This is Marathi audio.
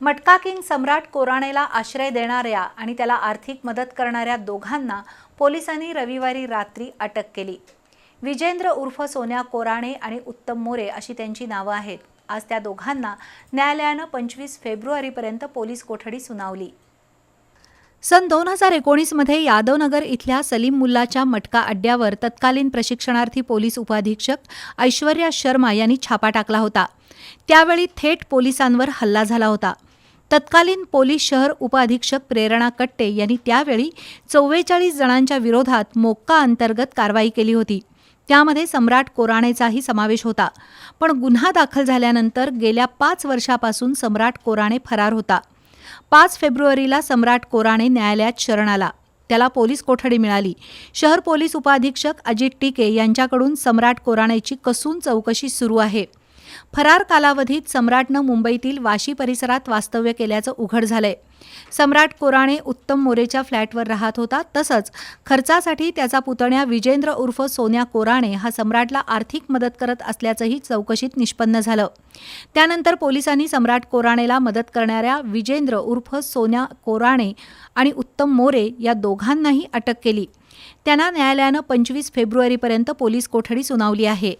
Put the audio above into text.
मटका किंग सम्राट कोराणेला आश्रय देणाऱ्या आणि त्याला आर्थिक मदत करणाऱ्या दोघांना पोलिसांनी रविवारी रात्री अटक केली. विजेंद्र उर्फ सोन्या कोराणे आणि उत्तम मोरे अशी त्यांची नावं आहेत. आज त्या दोघांना न्यायालयानं पंचवीस फेब्रुवारीपर्यंत पोलीस कोठडी सुनावली. सन दोन हजार एकोणीसमध्ये यादवनगर इथल्या सलीम मुल्लाच्या मटका अड्ड्यावर तत्कालीन प्रशिक्षणार्थी पोलीस उपाधीक्षक ऐश्वर्या शर्मा यांनी छापा टाकला होता. त्यावेळी थेट पोलिसांवर हल्ला झाला होता. तत्कालीन पोलीस शहर उपअधीक्षक प्रेरणा कट्टे यांनी त्यावेळी चव्वेचाळीस जणांच्या विरोधात मोक्का अंतर्गत कारवाई केली होती. त्यामध्ये सम्राट कोराणेचाही समावेश होता. पण गुन्हा दाखल झाल्यानंतर गेल्या पाच वर्षापासून सम्राट कोराणे फरार होता. पाच फेब्रुवारीला सम्राट कोराणे न्यायालयात शरण आला. त्याला पोलीस कोठडी मिळाली. शहर पोलीस उपाधीक्षक अजित टिके यांच्याकडून सम्राट कोराणेची कसून चौकशी सुरू आहे. फरार कालावधीत सम्राटनं मुंबईतील वाशी परिसरात वास्तव्य केल्याचं उघड झालंय. सम्राट कोराणे उत्तम मोरेच्या फ्लॅटवर राहत होता. तसंच खर्चासाठी त्याचा पुतण्या विजेंद्र उर्फ सोन्या कोराणे हा सम्राटला आर्थिक मदत करत असल्याचंही चौकशीत निष्पन्न झालं. त्यानंतर पोलिसांनी सम्राट कोराणेला मदत करणाऱ्या विजेंद्र उर्फ सोन्या कोराणे आणि उत्तम मोरे या दोघांनाही अटक केली. त्यांना न्यायालयानं पंचवीस फेब्रुवारीपर्यंत पोलीस कोठडी सुनावली आहे.